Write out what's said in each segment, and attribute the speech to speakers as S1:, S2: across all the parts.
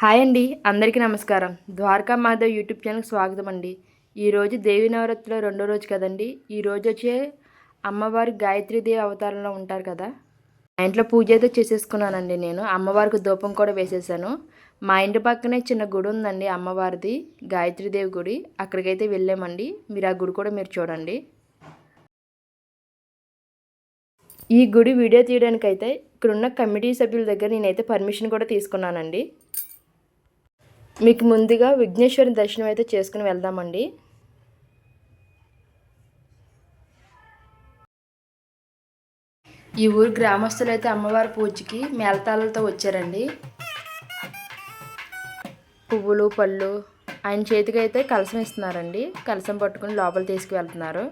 S1: Hi అండి అందరికీ నమస్కారం. ద్వారకా మాధవ్ యూట్యూబ్ ఛానల్కి స్వాగతం అండి. ఈరోజు దేవి నవరాత్రిలో రెండో రోజు కదండి. ఈ రోజు వచ్చే అమ్మవారి గాయత్రీదేవి అవతారంలో ఉంటారు కదా. మా ఇంట్లో పూజ అయితే చేసేసుకున్నానండి నేను. అమ్మవారికి ధూపం కూడా వేసేసాను. మా ఇంటి పక్కనే చిన్న గుడి ఉందండి అమ్మవారిది గాయత్రీదేవి గుడి. అక్కడికైతే వెళ్ళామండి. మీరు ఆ గుడి కూడా మీరు చూడండి. ఈ గుడి వీడియో తీయడానికైతే ఇక్కడున్న కమిటీ సభ్యుల దగ్గర నేనైతే పర్మిషన్ కూడా తీసుకున్నానండి. మీకు ముందుగా విఘ్నేశ్వరి దర్శనం అయితే చేసుకుని వెళ్దామండి. ఈ ఊరు గ్రామస్తులు అయితే అమ్మవారి పూజకి మేళతాళాలతో వచ్చారండి. పువ్వులు పళ్ళు ఆయన చేతికి అయితే కలసం ఇస్తున్నారండి. కలసం పట్టుకుని లోపల తీసుకువెళ్తున్నారు.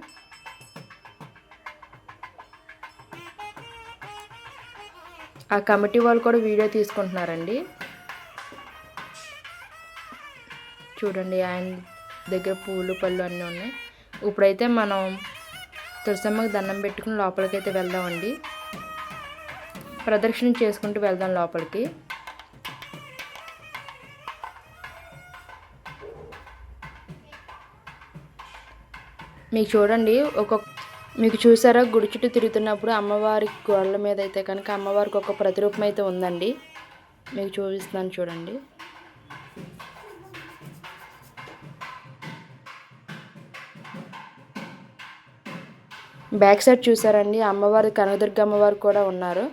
S1: ఆ కమిటీ వాళ్ళు కూడా వీడియో తీసుకుంటున్నారండి. చూడండి ఆయన దగ్గర పూలు పళ్ళు అన్నీ ఉన్నాయి. ఇప్పుడైతే మనం తులసమ్మకి దండం పెట్టుకుని లోపలికైతే వెళ్దామండి. ప్రదక్షిణ చేసుకుంటూ వెళ్దాం లోపలికి. మీకు చూడండి ఒక్కొక్క మీకు చూసారా గుడి చుట్టూ తిరుగుతున్నప్పుడు అమ్మవారి గోడల మీద అయితే కనుక అమ్మవారికి ఒక ప్రతిరూపం అయితే ఉందండి. మీకు చూపిస్తున్నాను చూడండి. బ్యాక్ సైడ్ చూసారండి. అమ్మవారి కనకదుర్గ అమ్మవారు కూడా ఉన్నారు.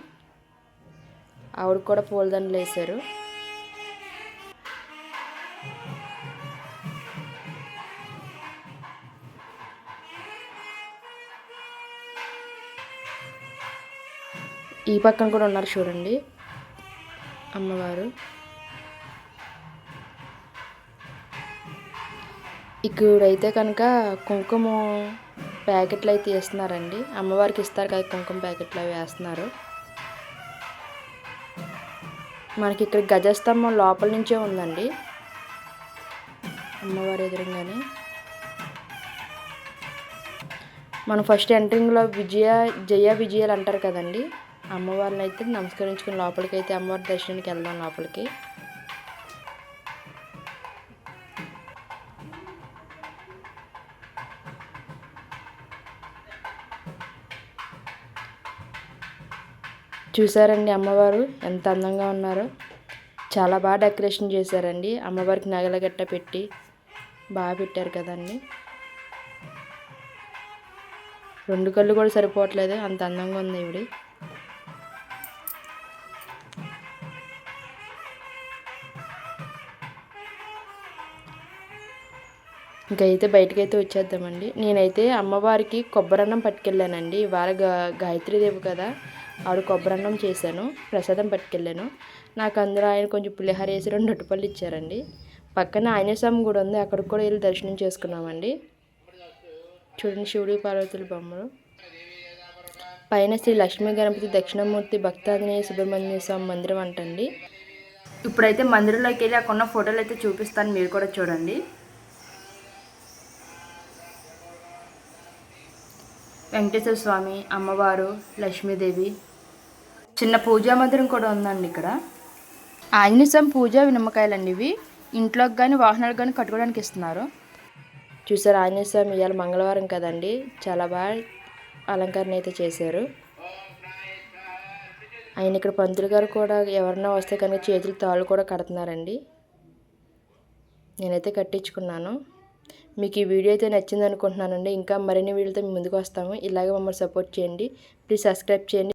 S1: ఆవిడ కూడా పూలదండలు వేశారు. ఈ పక్కన కూడా ఉన్నారు చూడండి అమ్మవారు. ఇక్కడైతే కనుక కుంకుమ ప్యాకెట్లు అయితే వేస్తున్నారండి అమ్మవారికి ఇస్తారు కదా కుంకుమ ప్యాకెట్లు అవి వేస్తున్నారు. మనకి ఇక్కడ గజస్తంభం లోపల నుంచే ఉందండి. అమ్మవారి ఎదురుగానే. మనం ఫస్ట్ ఎంట్రింగ్లో విజయ జయ విజయాలు అంటారు కదండి. అమ్మవారిని అయితే నమస్కరించుకుని లోపలికి అయితే అమ్మవారి దర్శనానికి వెళ్దాం లోపలికి. చూసారండి అమ్మవారు ఎంత అందంగా ఉన్నారో. చాలా బాగా డెకరేషన్ చేశారండి. అమ్మవారికి నగల గట్ట పెట్టి బాగా పెట్టారు కదండి. రెండు కళ్ళు కూడా సరిపోవట్లేదు అంత అందంగా ఉంది ఇవిడి ఇంకైతే బయటకైతే వచ్చేద్దామండి. నేనైతే అమ్మవారికి కొబ్బరన్నం పట్టుకెళ్ళానండి. ఇవాళ గా గాయత్రీదేవి కదా. ఆవిడ కొబ్బరన్నం చేశాను ప్రసాదం పట్టుకెళ్ళాను. నాకు అందరూ ఆయన కొంచెం పులిహార వేసి రెండు అట్టుపళ్ళు ఇచ్చారండి. పక్కన ఆంజనేయస్వామి కూడా ఉంది అక్కడికి కూడా వెళ్ళి దర్శనం చేసుకున్నామండి. చూడండి శివుడి పార్వతుల బొమ్మలు పైన శ్రీ లక్ష్మీ గణపతి దక్షిణమూర్తి భక్తాంజనేయ సుబ్రహ్మణ్య స్వామి మందిరం అంటండి. ఇప్పుడైతే మందిరంలోకి వెళ్ళి అక్కడ ఉన్న ఫోటోలు అయితే చూపిస్తాను మీరు కూడా చూడండి. వెంకటేశ్వర స్వామి అమ్మవారు లక్ష్మీదేవి. చిన్న పూజా మందిరం కూడా ఉందండి ఇక్కడ. ఆంజనేయ స్వామి పూజ నిమ్మకాయలండి ఇవి. ఇంట్లోకి కానీ వాహనాలకు కానీ కట్టుకోవడానికి ఇస్తున్నారు. చూసారు ఆంజనేయ స్వామి ఇవాళ మంగళవారం కదండి. చాలా బాగా అలంకరణ అయితే చేశారు. ఆయన ఇక్కడ పంతులు గారు కూడా ఎవరన్నా వస్తే కనుక చేతులు తాళ్ళు కూడా కడుతున్నారండి. నేనైతే కట్టించుకున్నాను. మీకు ఈ వీడియో అయితే నచ్చింది అనుకుంటున్నానండి ఇంకా మరిన్ని వీడియోతో ముందుకు వస్తాము. ఇలాగే మమ్మల్ని సపోర్ట్ చేయండి. ప్లీజ్ సబ్స్క్రైబ్ చేయండి.